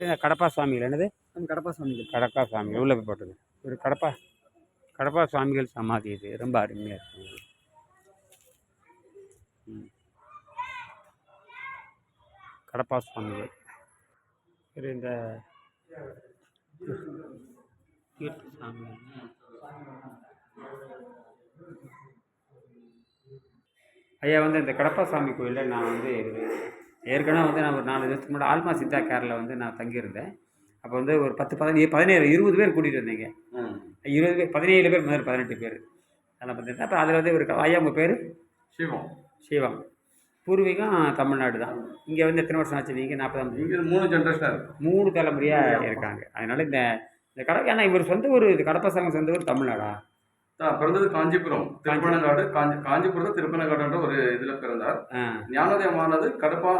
கடப்பா சுவாமிகள். என்னது? கடப்பா சுவாமிகள். கடப்பா சுவாமிகள். உள்ளே போய் போட்டது ஒரு கடப்பா கடப்பா சுவாமிகள் சமாதி இது. ரொம்ப அருமையாக இருக்குது. கடப்பா சுவாமிகள். இது இந்த தீர்த்த சாமி ஐயா வந்து இந்த கடப்பா சாமி கோயிலில் நான் வந்து ஏற்கனவே வந்து நான் ஒரு நாலு வருஷத்துக்கு முன்னாடி ஆல்மா சித்தா கேரில் வந்து நான் தங்கியிருந்தேன். அப்போ வந்து ஒரு பத்து பதினேழு பதினேழு இருபது பேர் கூட்டிகிட்டு வந்தீங்க. இருபது பேர் பதினேழு பேர் முதல் பதினெட்டு பேர். அதெல்லாம் பார்த்துட்டு அப்புறம் அதில் வந்து ஒரு ஐயா உங்கள் பேர்? சிவம் சிவம் பூர்வீகம் தமிழ்நாடு தான். இங்கே வந்து எத்தனை வருஷம் ஆச்சு நீங்கள் நாற்பதாம் இங்க மூணு ஜென்ரேஷனாக இருக்கு. மூணு தலைமுறையாக இருக்காங்க. அதனால இந்த இந்த கடை ஏன்னா இவர் சொந்த ஊர் இது கடப்பசாமி சொந்த ஊர் தமிழ்நாடா? பிறந்தது காஞ்சிபுரம். திருப்பனங்காடு காஞ்சி காஞ்சிபுரத்தில் திருப்பனங்காடுன்ற ஒரு ஆ. ஞானோதயமானது கடப்பா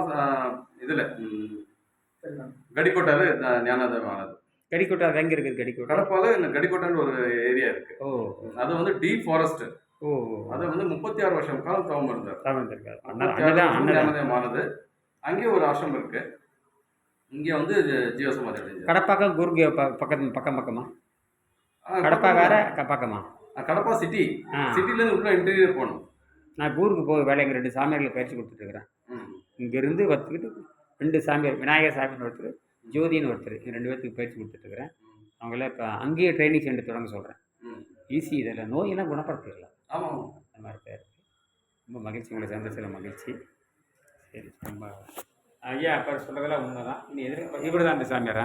இதுல கடிக்கோட்டால ஞானோதயமானது. கடிக்கோட்டை எங்கே இருக்குது கடிக்கோட்டை? கடப்பால கடிக்கோட்டான்னு ஒரு ஏரியா இருக்கு. ஓ அது வந்து டீப் ஃபாரஸ்ட் ஓ அது வந்து முப்பத்தி ஆறு வருஷம் காலம் தவம் இருந்தார். வருஷம் அண்ணதான் ஞானோதயமானது. அங்கே ஒரு ஆசிரமம் இருக்கு. இங்க வந்து ஜீவசமாதி அடைஞ்சார். கடப்பாக்கம் குருகு பக்கம் பக்கமா? ஆஹ், கடப்பா வேற பக்கமா? கடப்பா சிட்டி ஆ. சிட்டில இருந்து உள்ள இன்டீரியர் போகணும். நான் ஊருக்கு போய் வேலைங்க ரெண்டு சாமியார்களை பயிற்சி கொடுத்துட்ருக்குறேன். இங்கேருந்து ஒருத்தருக்கு ரெண்டு சாமியார் விநாயகர் சாமின்னு ஒருத்தர் ஜோதின்னு ஒருத்தர் இந்த ரெண்டு பேர்த்துக்கு பயிற்சி கொடுத்துட்ருக்குறேன் அவங்கள இப்போ அங்கேயே ட்ரைனிங் சென்டர் தொடங்க சொல்கிறேன். ஈஸி இதில். நோயெல்லாம் குணப்படுத்திடலாம். ஆமா அந்த மாதிரி பேர் ரொம்ப மகிழ்ச்சி. உங்களை சந்திச்சதில் மகிழ்ச்சி. சரி ரொம்ப ஐயா அப்போ சொல்கிறதெல்லாம் உண்மை தான் இனி எதிர்க்க இவர் தான் அந்த சாமியாரா.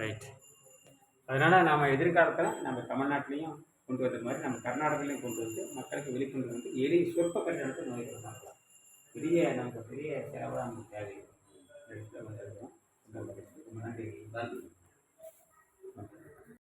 ரைட் அதனால் நாம் எதிர்காலத்தில் நம்ம தமிழ்நாட்டிலையும் கொண்டு வந்த மாதிரி நம்ம கர்நாடகாலையும் கொண்டு வந்து மக்களுக்கு விழிப்புணர்வு வந்து எளிய சொற்ப கட்டணத்தை நோய் பார்க்கலாம் பெரிய நமக்கு பெரிய செலவாக நமக்கு தேவை வந்திருக்கோம் ரொம்ப நன்றி. நன்றி.